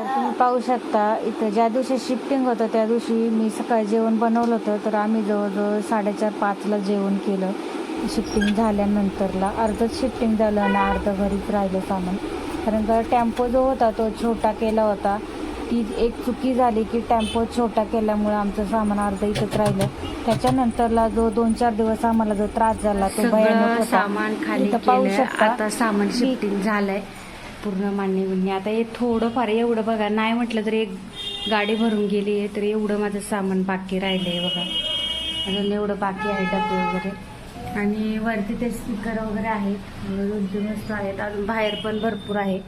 तर तुम्ही पाहू शकता इथं ज्या दिवशी शिफ्टिंग होतं त्या दिवशी मी सकाळी जेवण बनवलं होतं. तर आम्ही जवळजवळ साडेचार पाचला जेवण केलं. शिफ्टिंग झाल्यानंतरला अर्धच शिफ्टिंग झालं आणि अर्ध घरीच राहिलं सामान. कारण का टेम्पो जो होता तो छोटा केला होता. ती एक चुकी झाली की टेम्पो छोटा केल्यामुळे आमचं सामान अर्ध इथंच राहिलं. त्याच्यानंतरला जो दोन चार दिवस आम्हाला जो त्रास झाला तो भयानक सामान खाली पाहू शकता. सामान शिफ्टिंग झालंय. पूर्ण मान्य म्हणणे आता हे थोडंफार एवढं बघा नाही म्हटलं तरी एक गाडी भरून गेली आहे तर एवढं माझं सामान बाकी राहिलं आहे बघा. अजून एवढं बाकी आहे डबे वगैरे. आणि वरती ते स्पीकर वगैरे आहेत. दोन तीन वस्तू आहेत. अजून बाहेर पण भरपूर आहे.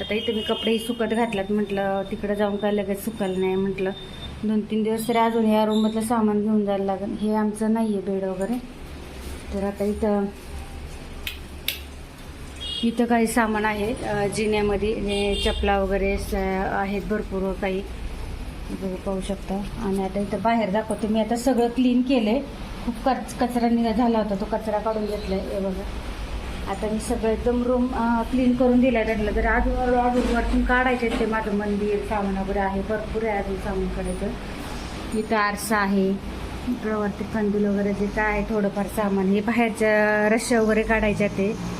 आता इथे मी कपडेही सुकत घातल्यात म्हटलं तिकडं जाऊन काय लगेच सुकायला नाही म्हटलं. दोन तीन दिवस तरी अजून या रूममधलं सामान घेऊन जायला लागेल. हे आमचं नाही आहे बेड वगैरे. तर आता इथं इथं काही सामान आहे जिन्यामध्ये चपला वगैरे स- आहेत भरपूर काही. बघू पाहू शकता. आणि आता इथं बाहेर दाखवतो. मी आता सगळं क्लीन केलंय. खूप कच कचरा निघा झाला होता. तो कचरा काढून घेतलाय. हे बघा. आता मी सगळं एकदम रूम क्लीन करून दिला त्यांना तर आज अजून वरतून काढायचे ते माझं मंदिर सामान वगैरे आहे. भरपूर आहे अजून सामान काढायचं. इथं आरसा आहे. इकडं वरती कंदील वगैरे जे काय आहे थोडंफार सामान. हे बाहेरच्या रश्या वगैरे काढायच्या ते.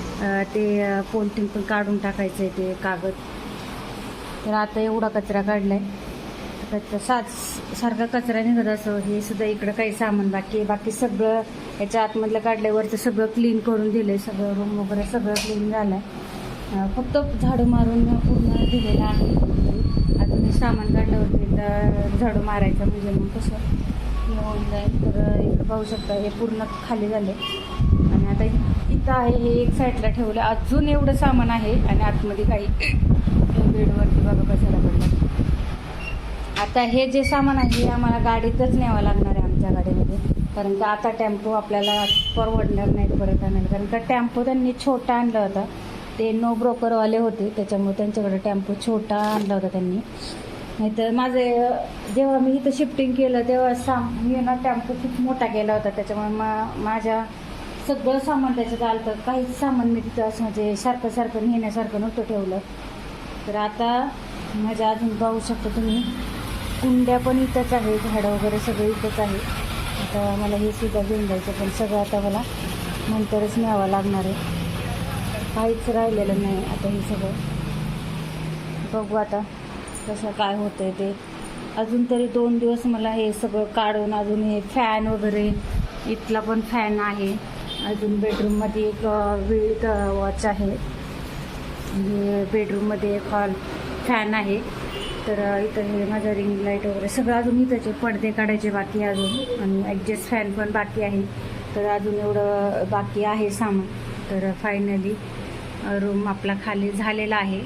ते पोल्ट्री पण काढून टाकायचं आहे ते कागद. तर आता एवढा कचरा काढलाय. त्याचा साच सारखा कचरा निघत असं हे सुद्धा इकडं काही सामान बाकी आहे. बाकी सगळं याच्या आतमधलं काढल्यावरचं सगळं क्लीन करून दिलंय. सगळं रूम वगैरे सगळं क्लीन झालंय. आहे फक्त झाडू मारून पूर्ण दिलेलं आहे. अजून सामान काढल्यावरती एकदा झाडू मारायचं म्हणजे मग कसं होऊन जाईल. तर इकडं पाहू शकता हे पूर्ण खाली झाले आता इथं आहे हे एक साईडला ठेवलं. अजून एवढं सामान आहे आणि आतमध्ये काही बेडवरती बघा बसायला पडलं. आता हे जे सामान आहे हे आम्हाला गाडीतच न्यावं लागणार आहे आमच्या गाडीमध्ये. कारण का आता टेम्पो आपल्याला परवडणार नाही परत आणायला. कारण का टेम्पो त्यांनी छोटा आणला होता. ते नो ब्रोकरवाले होते. त्याच्यामुळे त्यांच्याकडे टेम्पो छोटा आणला होता त्यांनी. नाहीतर माझे जेव्हा मी इथं शिफ्टिंग केलं तेव्हा साम मी ना टेम्पो खूप मोठा केला होता. त्याच्यामुळे मा माझ्या सगळं सामान त्याच्यात आलं तर काहीच सामान मी तिथं असं म्हणजे सारखं सारखं नेण्यासारखं नव्हतं ठेवलं. तर आता माझ्या अजून पाहू शकता तुम्ही कुंड्या पण इथंच आहे झाडं वगैरे सगळं इथंच आहे. आता मला हे सुद्धा घेऊन जायचं पण सगळं आता मला नंतरच न्यावं लागणार आहे. काहीच राहिलेलं नाही आता हे सगळं. बघू आता कसं काय होतं आहे ते. अजून तरी दोन दिवस मला हे सगळं काढून अजून हे फॅन वगैरे इथला पण फॅन आहे. अजून बेडरूममध्ये एक विविध वॉच आहे. बेडरूममध्ये एक हॉल फॅन आहे. तर इथं हे माझं रिंग लाइट वगैरे सगळं अजून इथंचे पडदे काढायचे बाकी अजून. आणि ॲडजस्ट फॅन पण बाकी आहे. तर अजून एवढं बाकी आहे सामान. तर फायनली रूम आपला खाली झालेला आहे.